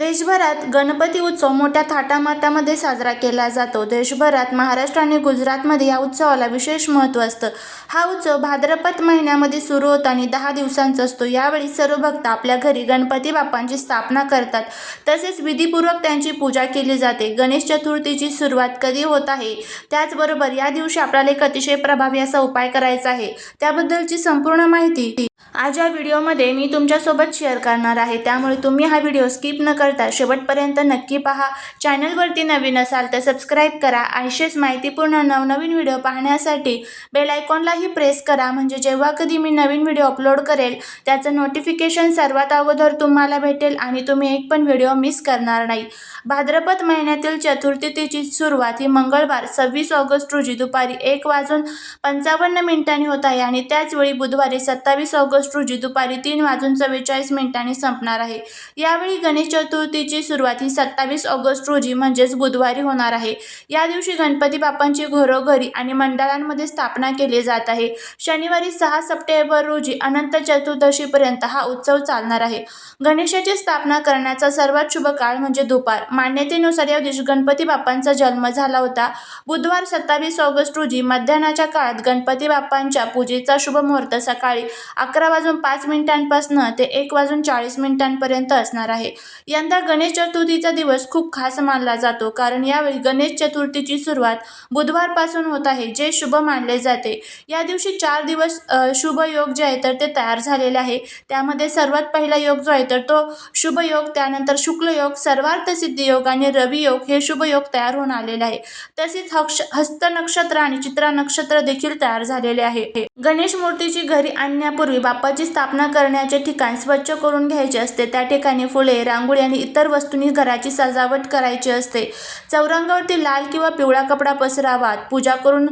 देशभरात गणपती उत्सव मोठ्या थाटामाटामध्ये साजरा केला जातो. देशभरात महाराष्ट्र आणि गुजरातमध्ये या उत्सवाला विशेष महत्त्व असतं. हा उत्सव भाद्रपद महिन्यामध्ये सुरू होतो आणि दहा दिवसांचा असतो. यावेळी सर्व भक्त आपल्या घरी गणपती बाप्पांची स्थापना करतात. तसेच विधीपूर्वक त्यांची पूजा केली जाते. गणेश चतुर्थीची सुरुवात कधी होत आहे? त्याचबरोबर या दिवशी आपल्याला एक अतिशय प्रभावी असा उपाय करायचा आहे. त्याबद्दलची संपूर्ण माहिती आज या व्हिडिओमध्ये मी तुमच्यासोबत शेअर करणार आहे. त्यामुळे तुम्ही हा व्हिडिओ स्किप न करता शेवटपर्यंत नक्की पहा. चॅनलवरती नवीन असाल तर सबस्क्राईब करा. असेच माहितीपूर्ण नवनवीन व्हिडिओ पाहण्यासाठी बेल आयकॉनलाही प्रेस करा. म्हणजे जेव्हा कधी मी नवीन व्हिडिओ अपलोड करेल त्याचं नोटिफिकेशन सर्वात अगोदर तुम्हाला भेटेल आणि तुम्ही एक पण व्हिडिओ मिस करणार नाही. भाद्रपद महिन्यातील चतुर्थीची सुरुवात ही मंगळवार सव्वीस ऑगस्ट रोजी दुपारी एक वाजून पंचावन्न मिनिटांनी होत आहे आणि त्याचवेळी बुधवारी सत्तावीस ऑगस्ट रोजी दुपारी तीन वाजून चव्वेचाळीस मिनिटांनी संपणार आहे. यावेळी गणेश चतुर्थीची सुरुवात ही सत्तावीस ऑगस्ट रोजी म्हणजेच बुधवारी होणार आहे. या दिवशी गणपती बाप्पांची घरोघरी आणि मंडळांमध्ये स्थापना केली जात आहे. शनिवारी सहा सप्टेंबर रोजी अनंत चतुर्दशीपर्यंत हा उत्सव चालणार आहे. गणेशाची स्थापना करण्याचा सर्वात शुभ काळ म्हणजे दुपार. मान्यतेनुसार या दिवशी गणपती बाप्पांचा जन्म झाला होता. बुधवार सत्तावीस ऑगस्ट रोजी मध्यान्हाच्या काळात गणपती बाप्पांच्या पूजेचा शुभ मुहूर्त सकाळी अकरा अकरा वाजून पाच मिनिटांपासून ते एक वाजून चाळीस मिनिटांपर्यंत असणार आहे. यंदा गणेश चतुर्थीचा दिवस खूप खास मानला जातो कारण यावेळी गणेश चतुर्थीची सुरुवात बुधवारपासून होत आहे जे शुभ मानले जाते. या दिवशी चार दिवस शुभ योग जे आहे तर ते तयार झालेले आहे. त्यामध्ये सर्वात पहिला योग जो आहे तर तो शुभ योग त्यानंतर शुक्ल योग सर्वार्थ सिद्धी योग आणि रवी योग हे शुभ योग तयार होऊन आलेले आहे. तसेच हक्ष हस्त नक्षत्र आणि चित्रा नक्षत्र देखील तयार झालेले आहे. गणेश मूर्तीची घरी आणण्यापूर्वी बाप्पाची स्थापना करण्याचे ठिकाण स्वच्छ करून घ्यायचे असते. त्या ठिकाणी फुले रांगोळी आणि इतर वस्तूंनी घराची सजावट करायची असते. चौरंगावरती लाल किंवा पिवळा कपडा पसरावा. पूजा करून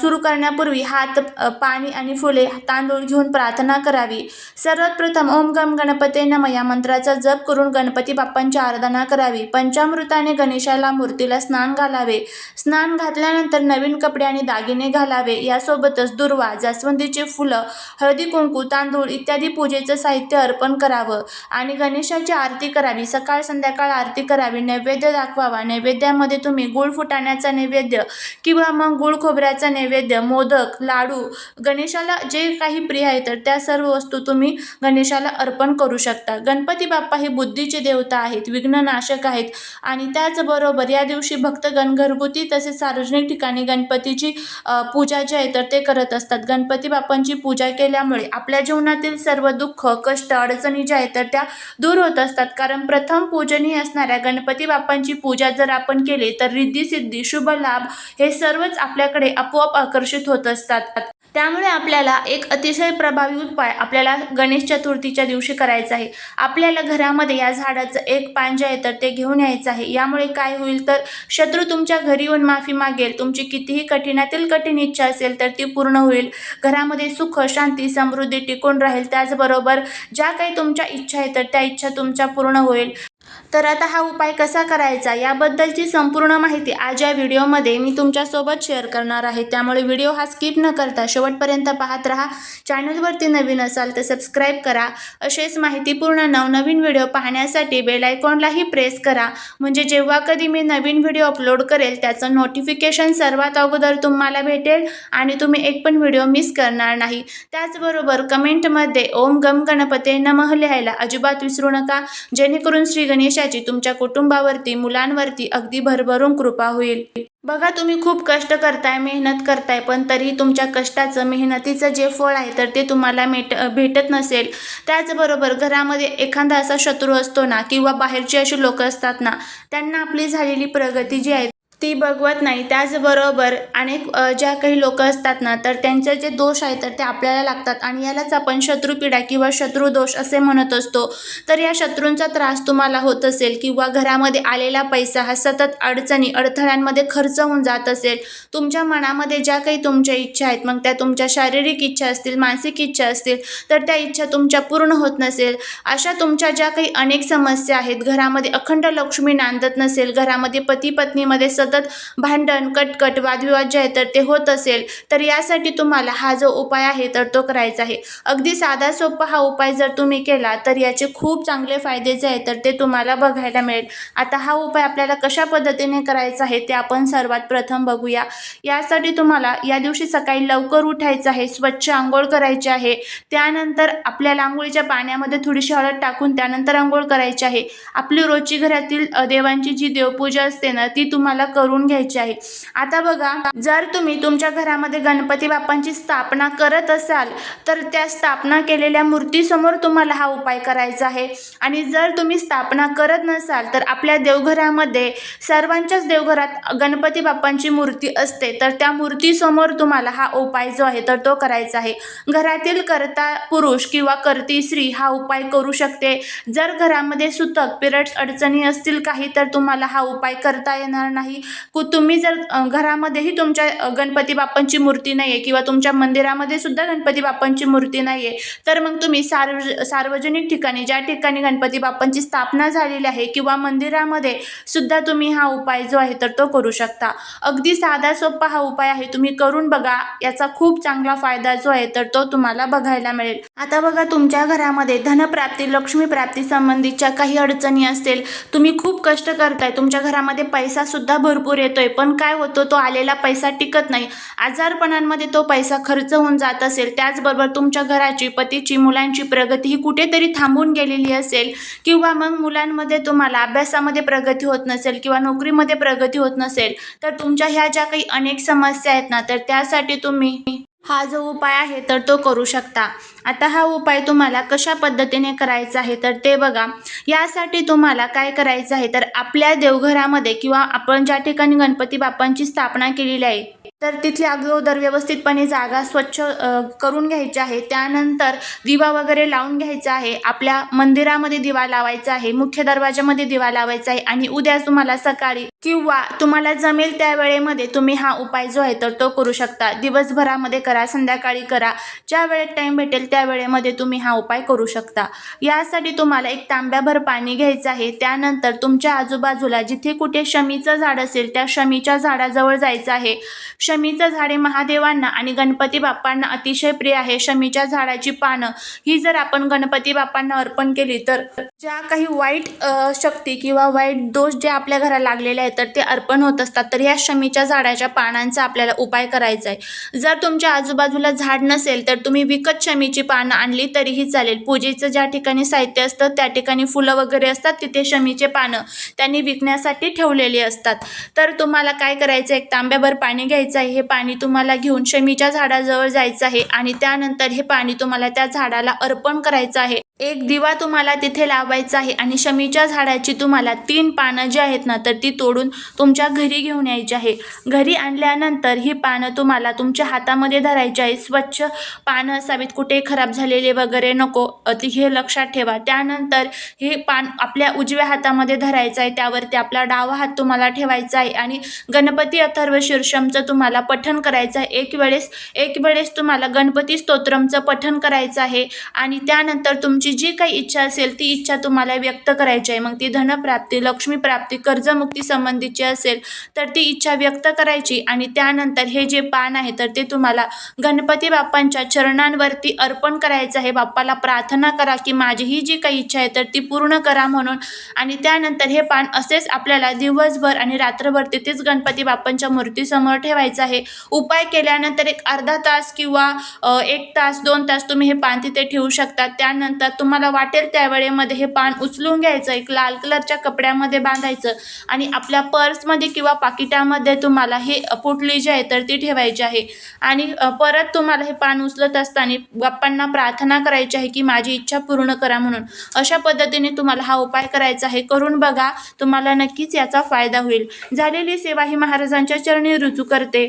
सुरू करण्यापूर्वी हात पाणी आणि फुले तांदूळ घेऊन प्रार्थना करावी. सर्वात प्रथम ओम गम गणपते नम या मंत्राचा जप करून गणपती बाप्पांची आराधना करावी. पंचामृताने गणेशाला मूर्तीला स्नान घालावे. स्नान घातल्यानंतर नवीन कपडे आणि दागिने घालावे. यासोबतच दुर्वा जास्वंदीचे फुलं हळदी कुंकू तांदूळ इत्यादी पूजेचं साहित्य अर्पण करावं. आणि गणेशाची आरती करावी. सकाळ संध्याकाळ आरती करावी. नैवेद्य दाखवावा. नैवेद्यामध्ये तुम्ही गुळ फुटाण्याचा नैवेद्य किंवा मग गुळ खोबऱ्याचा नैवेद्य मोदक लाडू गणेशाला जे काही प्रिय आहे तर त्या सर्व वस्तू तुम्ही गणेशाला अर्पण करू शकता. गणपती बाप्पा हे बुद्धीचे देवता आहेत विघ्ननाशक आहेत आणि त्याचबरोबर या दिवशी भक्तगण घरगुती तसेच सार्वजनिक ठिकाणी गणपतीची पूजा जी आहे तर ते करत असतात. गणपती बाप्पांची पूजा केल्यामुळे आपल्या आपल्या जीवनातील सर्व दुःख कष्ट अडचणी ज्या आहेत तर त्या दूर होत असतात. कारण प्रथम पूजनीय असणाऱ्या गणपती बाप्पांची पूजा जर आपण केली तर रिद्धी सिद्धी शुभ लाभ हे सर्वच आपल्याकडे आपोआप आकर्षित होत असतात. त्यामुळे आपल्याला एक अतिशय प्रभावी उपाय आपल्याला गणेश चतुर्थीच्या दिवशी करायचा आहे. आपल्याला घरामध्ये या झाडाचं एक पान जे आहे तर ते घेऊन यायचं आहे. यामुळे काय होईल तर शत्रू तुमच्या घरी येऊन माफी मागेल. तुमची कितीही कठीणातील कठीण इच्छा असेल तर ती पूर्ण होईल. घरामध्ये सुख शांती समृद्धी टिकून राहील. त्याचबरोबर ज्या काही तुमच्या इच्छा आहेत तर त्या इच्छा तुमच्या पूर्ण होईल. तर आता हा उपाय कसा करायचा? याबद्दलची संपूर्ण माहिती आज या व्हिडिओमध्ये मी तुमच्यासोबत शेअर करणार आहे. त्यामुळे व्हिडिओ हा स्किप न करता शेवटपर्यंत पाहत राहा. चॅनलवरती नवीन असाल तर सबस्क्राईब करा. असेच माहितीपूर्ण नवनवीन व्हिडिओ पाहण्यासाठी बेल आयकॉनलाही प्रेस करा. म्हणजे जेव्हा कधी मी नवीन व्हिडिओ अपलोड करेल त्याचं नोटिफिकेशन सर्वात अगोदर तुम्हाला भेटेल आणि तुम्ही एक पण व्हिडिओ मिस करणार नाही. त्याचबरोबर कमेंटमध्ये ओम गम गणपते नमः लिहायला अजिबात विसरू नका. जेणेकरून श्री गणेशाची तुमच्या कुटुंबावरती मुलांवरती अगदी भरभरून कृपा होईल. बघा तुम्ही खूप कष्ट करताय मेहनत करताय पण तरीही तुमच्या कष्टाचं मेहनतीचं जे फळ आहे तर ते तुम्हाला मेट भेटत नसेल. त्याचबरोबर घरामध्ये एखादा असा शत्रू असतो ना किंवा बाहेरचे असे लोक असतात ना त्यांना आपली झालेली प्रगती जी आहे ती बघवत नाही. त्याचबरोबर अनेक ज्या काही लोक असतात ना तर त्यांचे जे दोष आहेत तर ते आपल्याला लागतात. आणि यालाच आपण शत्रुपीडा किंवा शत्रुदोष असे म्हणत असतो. तर या शत्रूंचा त्रास तुम्हाला होत असेल किंवा घरामध्ये आलेला पैसा हा सतत अडचणी अडथळ्यांमध्ये खर्च होऊन जात असेल तुमच्या मनामध्ये ज्या काही तुमच्या इच्छा आहेत मग त्या तुमच्या शारीरिक इच्छा असतील मानसिक इच्छा असतील तर त्या इच्छा तुमच्या पूर्ण होत नसेल. अशा तुमच्या ज्या काही अनेक समस्या आहेत घरामध्ये अखंड लक्ष्मी नांदत नसेल घरामध्ये पती पत्नीमध्ये सतत सतत भांडण कटकट वादविवाद जे आहे तर ते होत असेल तर यासाठी तुम्हाला हा जो उपाय आहे तर तो करायचा आहे. अगदी साधा सोपा हा उपाय जर तुम्ही केला तर याचे खूप चांगले फायदे जे आहेत तर ते तुम्हाला बघायला मिळेल. आता हा उपाय आपल्याला कशा पद्धतीने करायचा आहे ते आपण सर्वात प्रथम बघूया. यासाठी तुम्हाला या दिवशी सकाळी लवकर उठायचं आहे स्वच्छ आंघोळ करायची आहे. त्यानंतर आपल्याला आंघोळीच्या पाण्यामध्ये थोडीशी हळद टाकून त्यानंतर आंघोळ करायची आहे. आपली रोजची घरातील देवांची जी देवपूजा असते ना ती तुम्हाला क करून घ्यायची आहे. आता बघा जर तुम्ही तुमच्या घरामध्ये गणपती बाप्पांची स्थापना करत असाल तर त्या स्थापना केलेल्या मूर्तीसमोर तुम्हाला हा उपाय करायचा आहे. आणि जर तुम्ही स्थापना करत नसाल तर आपल्या देवघरामध्ये सर्वांच्याच देवघरात गणपती बाप्पांची मूर्ती असते. तर त्या मूर्तीसमोर तुम्हाला हा उपाय जो आहे तर तो करायचा आहे. घरातील कर्ता पुरुष किंवा कर्ती स्त्री हा उपाय करू शकते. जर घरामध्ये सुतक पिरियड्स अडचणी असतील काही तर तुम्हाला हा उपाय करता येणार नाही. कु तुम्ही जर घरामध्येही तुमच्या गणपती बाप्पांची मूर्ती नाही आहे किंवा तुमच्या मंदिरामध्ये सुद्धा गणपती बाप्पांची मूर्ती नाही आहे तर मग तुम्ही सार्वज सार्वजनिक ठिकाणी ज्या ठिकाणी गणपती बाप्पांची स्थापना झालेली आहे किंवा मंदिरामध्ये सुद्धा तुम्ही हा उपाय जो आहे तर तो करू शकता. अगदी साधा सोपा हा उपाय आहे तुम्ही करून बघा याचा खूप चांगला फायदा जो आहे तर तो तुम्हाला बघायला मिळेल. आता बघा तुमच्या घरामध्ये धनप्राप्ती लक्ष्मी प्राप्ती संबंधीच्या काही अडचणी असतील तुम्ही खूप कष्ट करताय तुमच्या घरामध्ये पैसा सुद्धा भरपूर येतोय. पण काय होतो तो आलेला पैसा टिकत नाही. आजारपणांमध्ये तो पैसा खर्च होऊन जात असेल. त्याचबरोबर तुमच्या घराची पतीची मुलांची प्रगती ही कुठेतरी थांबून गेलेली असेल किंवा मग मुलांमध्ये तुम्हाला अभ्यासामध्ये प्रगती होत नसेल किंवा नोकरीमध्ये प्रगती होत नसेल तर तुमच्या ह्या ज्या काही अनेक समस्या आहेत ना तर त्यासाठी तुम्ही हा जो उपाय आहे तर तो करू शकता. आता हा उपाय तुम्हाला कशा पद्धतीने करायचा आहे तर ते बघा. यासाठी तुम्हाला काय करायचं आहे तर आपल्या देवघरामध्ये किंवा आपण ज्या ठिकाणी गणपती बाप्पांची स्थापना केलेली आहे तर तिथली अगोदर व्यवस्थितपणे जागा स्वच्छ करून घ्यायची आहे. त्यानंतर दिवा वगैरे लावून घ्यायचा आहे. आपल्या मंदिरामध्ये दिवा लावायचा आहे. मुख्य दरवाजामध्ये दिवा लावायचा आहे. आणि उद्या तुम्हाला सकाळी किंवा तुम्हाला जमेल त्या वेळेमध्ये तुम्ही हा उपाय जो आहे तर तो करू शकता. दिवसभरामध्ये करा संध्याकाळी करा. ज्या वेळेत टाईम भेटेल त्या वेळेमध्ये तुम्ही हा उपाय करू शकता. यासाठी तुम्हाला एक तांब्याभर पाणी घ्यायचं आहे. त्यानंतर तुमच्या आजूबाजूला जिथे कुठे शमीचं झाड असेल त्या शमीच्या झाडाजवळ जायचं आहे. शमीचं झाडे महादेवांना आणि गणपती बाप्पांना अतिशय प्रिय आहे. शमीच्या झाडाची पानं ही जर आपण गणपती बाप्पांना अर्पण केली तर ज्या काही वाईट शक्ती किंवा वाईट दोष जे आपल्या घराला लागलेले आहेत तर ते अर्पण होत असतात. तर ह्या शमीच्या झाडाच्या पानांचा आपल्याला उपाय करायचा आहे. जर तुमच्या आजूबाजूला झाड नसेल तर तुम्ही विकत शमीची पानं आणली तरीही चालेल. पूजेचं ज्या ठिकाणी साहित्य असतं त्या ठिकाणी फुलं वगैरे असतात तिथे शमीचे पानं त्यांनी विकण्यासाठी ठेवलेली असतात. तर तुम्हाला काय करायचं एक तांब्याभर पाणी घ्यायचं आहे हे पाणी तुम्हाला घेऊन शमीच्या झाडाजवळ जायचं आहे आणि त्यानंतर हे पाणी तुम्हाला त्या झाडाला अर्पण करायचं आहे. एक दिवा तुम्हाला तिथे लावायचा आहे आणि शमीच्या झाडाची तुम्हाला तीन पानं जी आहेत ना तर ती तोडून तुमच्या घरी घेऊन यायची आहे. घरी आणल्यानंतर ही पानं तुम्हाला तुमच्या हातामध्ये धरायची आहे. स्वच्छ पानं असावीत कुठे खराब झालेले वगैरे नको ती हे लक्षात ठेवा. त्यानंतर हे पान आपल्या उजव्या हातामध्ये धरायचं आहे. त्यावरती आपला डावा हात तुम्हाला ठेवायचा आहे आणि गणपती अथर्व शीर्षमचं तुम्हाला पठण करायचं आहे. एक वेळेस एक वेळेस तुम्हाला गणपती स्तोत्रमचं पठण करायचं आहे आणि त्यानंतर तुमची जी काही इच्छा असेल ती इच्छा तुम्हाला व्यक्त करायची आहे. मग ती धनप्राप्ती लक्ष्मीप्राप्ती कर्जमुक्ती संबंधीची असेल तर ती इच्छा व्यक्त करायची आणि त्यानंतर हे जे पान आहे तर ते तुम्हाला गणपती बाप्पांच्या चरणांवरती अर्पण करायचं आहे. बाप्पाला प्रार्थना करा की माझी ही जी काही इच्छा आहे तर ती पूर्ण करा म्हणून. आणि त्यानंतर हे पान असेच आपल्याला दिवसभर आणि रात्रभर तिथेच गणपती बाप्पांच्या मूर्तीसमोर ठेवायचं आहे. उपाय केल्यानंतर एक अर्धा तास किंवा एक तास दोन तास तुम्ही हे पान तिथे ठेवू शकता. त्यानंतर तुम्हाला वाटेल त्या वेळेमध्ये हे पान उचलून घ्यायचं एक लाल कलरच्या कपड्यामध्ये बांधायचं आणि आपल्या पर्समध्ये किंवा पाकिटामध्ये तुम्हाला हे पोटली जी आहे तर ती ठेवायची आहे. आणि परत तुम्हाला हे पान उचलत असताना बाप्पांना प्रार्थना करायची आहे की माझी इच्छा पूर्ण करा म्हणून. अशा पद्धतीने तुम्हाला हा उपाय करायचा आहे. करून बघा तुम्हाला नक्कीच याचा फायदा होईल. झालेली सेवा ही महाराजांच्या चरणी रुजू करते.